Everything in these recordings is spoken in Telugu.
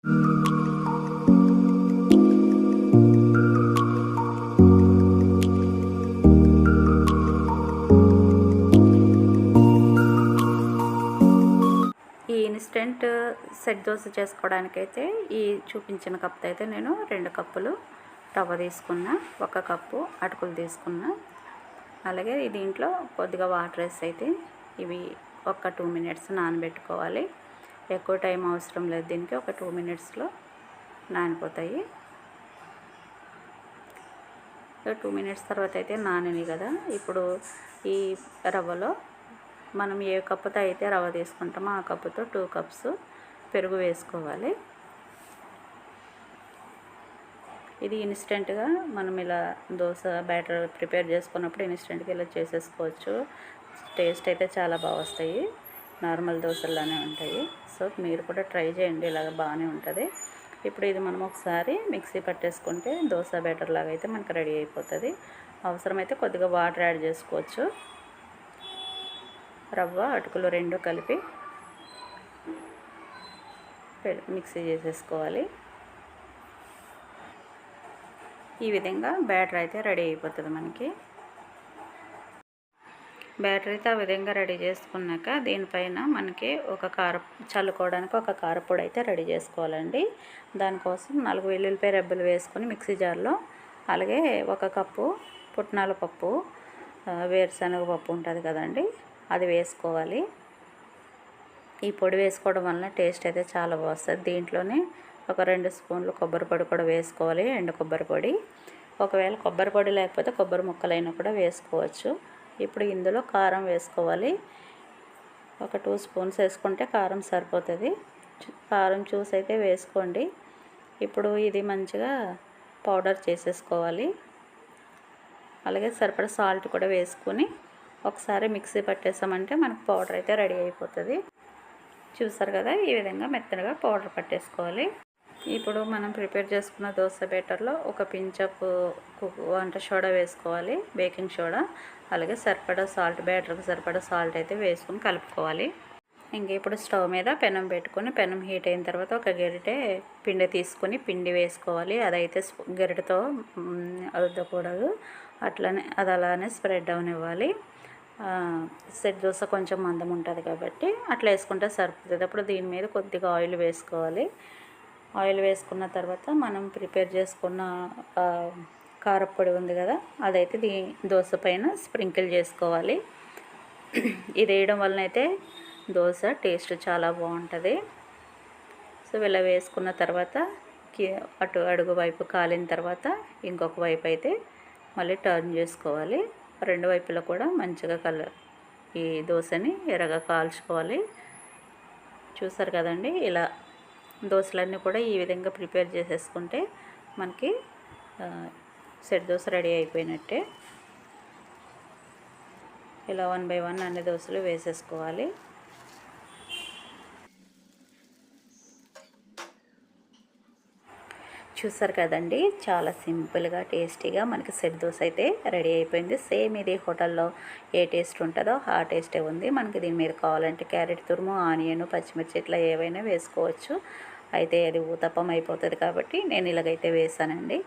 ఈ ఇన్స్టెంట్ సెట్ దోశ చేసుకోవడానికైతే ఈ చూపించిన కప్తో అయితే నేను రెండు కప్పులు రవ్వ తీసుకున్నా ఒక కప్పు అటుకులు తీసుకున్నా. అలాగే దీంట్లో కొద్దిగా వాటర్ వేసి అయితే ఇవి ఒక టూ మినిట్స్ నానబెట్టుకోవాలి. ఎక్కువ టైం అవసరం లేదు. దీనికి ఒక టూ మినిట్స్లో నానిపోతాయి. టూ మినిట్స్ తర్వాత అయితే నానినాయి కదా. ఇప్పుడు ఈ రవ్వలో మనం ఏ కప్పుతో అయితే రవ్వ తీసుకుంటామో ఆ కప్పుతో టూ కప్స్ పెరుగు వేసుకోవాలి. ఇది ఇన్స్టెంట్గా మనం ఇలా దోశ బ్యాటర్ ప్రిపేర్ చేసుకున్నప్పుడు ఇన్స్టెంట్గా ఇలా చేసేసుకోవచ్చు. టేస్ట్ అయితే చాలా బాగా వస్తాయి. నార్మల్ దోశలానే ఉంటాయి. సో మీరు కూడా ట్రై చేయండి. ఇలాగ బాగానే ఉంటుంది. ఇప్పుడు ఇది మనం ఒకసారి మిక్సీ పట్టేసుకుంటే దోశ బ్యాటర్ లాగా అయితే మనకు రెడీ అయిపోతుంది. అవసరమైతే కొద్దిగా వాటర్ యాడ్ చేసుకోవచ్చు. రవ్వ అటుకులు రెండు కలిపి పె- మిక్సీ చేసేసుకోవాలి. ఈ విధంగా బ్యాటర్ అయితే రెడీ అయిపోతుంది మనకి. బ్యాటర్ అయితే ఆ విధంగా రెడీ చేసుకున్నాక దీనిపైన మనకి ఒక కార చల్లుకోవడానికి ఒక కారపొడి అయితే రెడీ చేసుకోవాలండి. దానికోసం నాలుగు వెల్లుల్లిపాయ రెబ్బలు వేసుకొని మిక్సీ జార్లో అలాగే ఒక కప్పు పుట్నాల పప్పు వేరుశనగ పప్పు ఉంటుంది కదండి అది వేసుకోవాలి. ఈ పొడి వేసుకోవడం వలన టేస్ట్ అయితే చాలా బాగుస్తుంది దీంట్లోనే ఒక రెండు స్పూన్లు కొబ్బరి పొడి కూడా వేసుకోవాలి ఎండు కొబ్బరి పొడి. ఒకవేళ కొబ్బరి పొడి లేకపోతే కొబ్బరి ముక్కలైనా కూడా వేసుకోవచ్చు. ఇప్పుడు ఇందులో కారం వేసుకోవాలి. ఒక టూ స్పూన్స్ వేసుకుంటే కారం సరిపోతుంది. కారం చూసి అయితే వేసుకోండి. ఇప్పుడు ఇది మంచిగా పౌడర్ చేసేసుకోవాలి. అలాగే సరిపడా సాల్ట్ కూడా వేసుకొని ఒకసారి మిక్సీ పట్టేసామంటే మనకు పౌడర్ అయితే రెడీ అయిపోతుంది. చూసారు కదా? ఈ విధంగా మెత్తగా పౌడర్ పట్టేసుకోవాలి. ఇప్పుడు మనం ప్రిపేర్ చేసుకున్న దోశ బేటర్లో ఒక పించప్ వంట సోడా వేసుకోవాలి బేకింగ్ సోడా అలాగే సరిపడా సాల్ట్ బ్యాటర్కి సరిపడా సాల్ట్ అయితే వేసుకొని కలుపుకోవాలి. ఇంక ఇప్పుడు స్టవ్ మీద పెనం పెట్టుకొని పెనం హీట్ అయిన తర్వాత ఒక గరిటె పిండి తీసుకొని పిండి వేసుకోవాలి. అదైతే స్పూ- గరిటెతో అట్లనే అది అలానే స్ప్రెడ్ అవనివ్వాలి. సెట్ దోశ కొంచెం మందం ఉంటుంది కాబట్టి అట్లా వేసుకుంటే సరిపోతుంది. అప్పుడు దీని మీద కొద్దిగా ఆయిల్ వేసుకోవాలి. ఆయిల్ వేసుకున్న తర్వాత మనం ప్రిపేర్ చేసుకున్న కారపొడి కారప్పొడి ఉంది కదా అదైతే దీ దోశ పైన స్ప్రింకిల్ చేసుకోవాలి. ఇది వేయడం వలన అయితే దోశ టేస్ట్ చాలా బాగుంటుంది. సో ఇలా వేసుకున్న తర్వాత అటు అడుగు వైపు కాలిన తర్వాత ఇంకొక వైపు అయితే మళ్ళీ టర్న్ చేసుకోవాలి. రెండు వైపులా కూడా మంచిగా కల ఈ దోశని ఎర్రగా కాల్చుకోవాలి. చూసారు కదండి ఇలా దోశలన్నీ కూడా ఈ విధంగా ప్రిపేర్ చేసేసుకుంటే మనకి సెట్ దోశ రెడీ అయిపోయినట్టే. ఇలా వన్ బై వన్ అన్ని దోశలు వేసేసుకోవాలి. చూసారు కదండి? చాలా సింపుల్గా టేస్టీగా మనకి సెట్ దోశ అయితే రెడీ అయిపోయింది. సేమ్ ఇది హోటల్లో ఏ టేస్ట్ ఉంటుందో ఆ టేస్టే ఉంది. మనకి దీని మీద కావాలంటే క్యారెట్ తురుము ఆనియన్ పచ్చిమిర్చి ఇట్లా ఏవైనా వేసుకోవచ్చు. అయితే అది ఊతప్పం అయిపోతుంది కాబట్టి నేను ఇలాగైతే వేసానండి.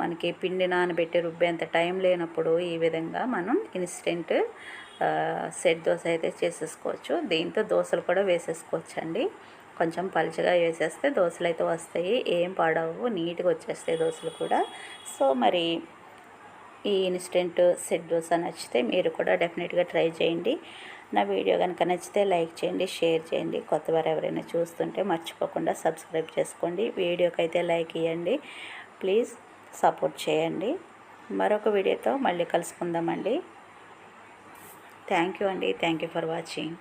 మనకి పిండి నానబెట్టి రుబ్బేంత టైం లేనప్పుడు ఈ విధంగా మనం ఇన్స్టెంట్ సెట్ దోశ అయితే చేసేసుకోవచ్చు. దీంతో దోశలు కూడా వేసేసుకోవచ్చు అండి కొంచెం పలుచగా వేసేస్తే దోశలు అయితే వస్తాయి. ఏం పాడవు నీట్గా వచ్చేస్తాయి దోశలు కూడా. సో మరి ఈ ఇన్స్టెంట్ సెట్ దోశ నచ్చితే మీరు కూడా డెఫినెట్గా ట్రై చేయండి. నా వీడియో కనుక నచ్చితే లైక్ చేయండి షేర్ చేయండి. కొత్త వారు ఎవరైనా చూస్తుంటే మర్చిపోకుండా సబ్స్క్రైబ్ చేసుకోండి. వీడియోకి అయితే లైక్ ఇవ్వండి ప్లీజ్ సపోర్ట్ చేయండి. మరొక వీడియోతో మళ్ళీ కలుసుకుందామండి. థ్యాంక్ యూ అండి. Thank you for watching.